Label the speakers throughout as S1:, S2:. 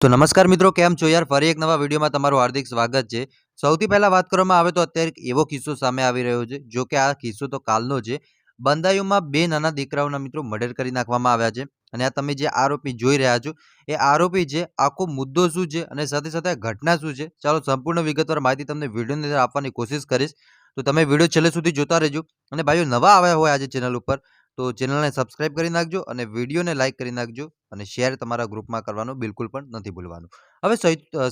S1: તો નમસ્કાર મિત્રો, કેમ છો યાર? ફરી એક નવા વિડીયોમાં તમારું હાર્દિક સ્વાગત છે. સૌથી પહેલા વાત કરવામાં આવે તો અત્યારે એવો કિસ્સો સામે આવી રહ્યો છે, જો કે આ કિસ્સો તો કાલનો છે. બંદાયુમાં બે નાના દીકરાઓના મિત્રો મર્ડર કરી નાખવામાં આવ્યા છે. અને આ તમે જે આરોપી જોઈ રહ્યા છો, એ આરોપી છે, આખો મુદ્દો શું છે અને સાથે સાથે ઘટના શું છે, ચાલો સંપૂર્ણ વિગતવાર માહિતી તમને વિડીયોની અંદર આપવાની કોશિશ કરીશ. તો તમે વીડિયો છેલ્લે સુધી જોતા રહેજો. અને ભાઈઓ નવા આવ્યા હોય આજે ચેનલ ઉપર તો ચેનલને સબસ્ક્રાઇબ કરી નાખજો અને વિડીયોને લાઇક કરી નાખજો અને શેર તમારા ગ્રુપમાં કરવાનું બિલકુલ પણ નથી ભૂલવાનું. હવે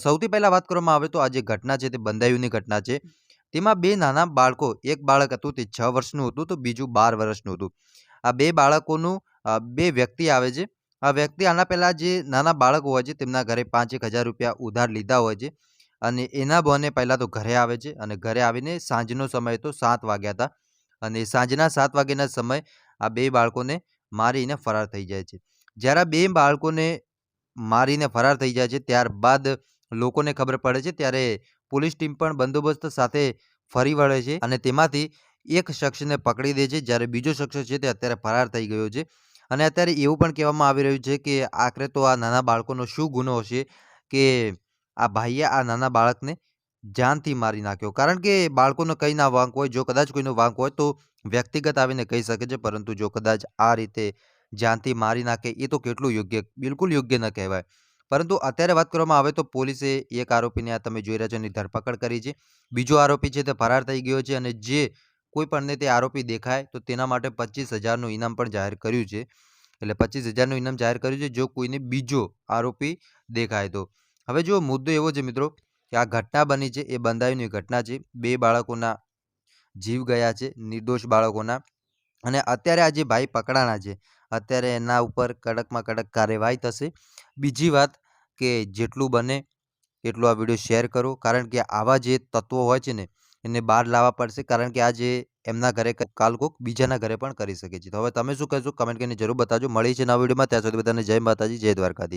S1: સૌથી પહેલાં વાત કરવામાં આવે તો આ જે ઘટના છે તે બંધાયુની ઘટના છે. તેમાં બે નાના બાળકો, એક બાળક હતું તે છ વર્ષનું હતું તો બીજું બાર વર્ષનું હતું. આ બે બાળકોનું બે વ્યક્તિ આવે છે. આ વ્યક્તિ આના પહેલાં જે નાના બાળકો હોય છે તેમના ઘરે પાંચ એક હજાર રૂપિયા ઉધાર લીધા હોય છે અને એના બને પહેલાં તો ઘરે આવે છે અને ઘરે આવીને સાંજનો સમય તો સાત વાગ્યા હતા અને સાંજના સાત વાગ્યાના સમય આ બે બાળકોને મારીને ફરાર થઈ જાય છે. જ્યારે બે બાળકોને મારીને ફરાર થઈ જાય છે, ત્યારબાદ લોકોને ખબર પડે છે, ત્યારે પોલીસ ટીમ પણ બંદોબસ્ત સાથે ફરી વળે છે અને તેમાંથી એક શખ્સને પકડી દે છે. જ્યારે બીજો શખ્સ છે, તે અત્યારે ફરાર થઈ ગયો છે. અને અત્યારે એવું પણ કહેવામાં આવી રહ્યું છે કે આખરે તો આ નાના બાળકોનો શું ગુનો હશે કે આ ભાઈએ આ નાના બાળકને જાનથી મારી નાખ્યો. કારણ કે બાળકોનો કંઈ ના વાંક હોય, જો કદાચ કોઈનો વાંક હોય તો વ્યક્તિગત આવીને કહી શકે છે, પરંતુ જો કદાચ આ રીતે જાનથી મારી નાખે, એ તો કેટલું યોગ્ય, બિલકુલ યોગ્ય ન કહેવાય. પરંતુ અત્યારે વાત કરવામાં આવે તો પોલીસે એક આરોપીને આ તમે જોઈ રહ્યા છો એની ધરપકડ કરી છે. બીજો આરોપી છે તે ફરાર થઈ ગયો છે અને જે કોઈ પણને તે આરોપી દેખાય તો તેના માટે પચીસ હજારનું ઇનામ પણ જાહેર કર્યું છે. એટલે પચીસ હજારનું ઇનામ જાહેર કર્યું છે જો કોઈને બીજો આરોપી દેખાય તો. હવે જો મુદ્દો એવો છે મિત્રો કે આ ઘટના બની છે, એ બંધાવીની ઘટના છે. બે બાળકોના જીવ ગયા છે, નિર્દોષ બાળકોના. અને અત્યારે આ જે ભાઈ પકડાણા છે, અત્યારે એના ઉપર કડકમાં કડક કાર્યવાહી થશે. બીજી વાત કે જેટલું બને એટલું આ વીડિયો શેર કરો, કારણ કે આવા જે તત્વો હોય છે ને, એને બહાર લાવવા પડશે, કારણ કે આ જે એમના ઘરે કાલ કોક બીજાના ઘરે પણ કરી શકે છે. તો હવે તમે શું કહેશો? કમેન્ટ કરીને જરૂર બતાજો મળી છે નવા વિડીયોમાં. ત્યાં સુધી બધાને જય માતાજી, જય દ્વારકાધીશ.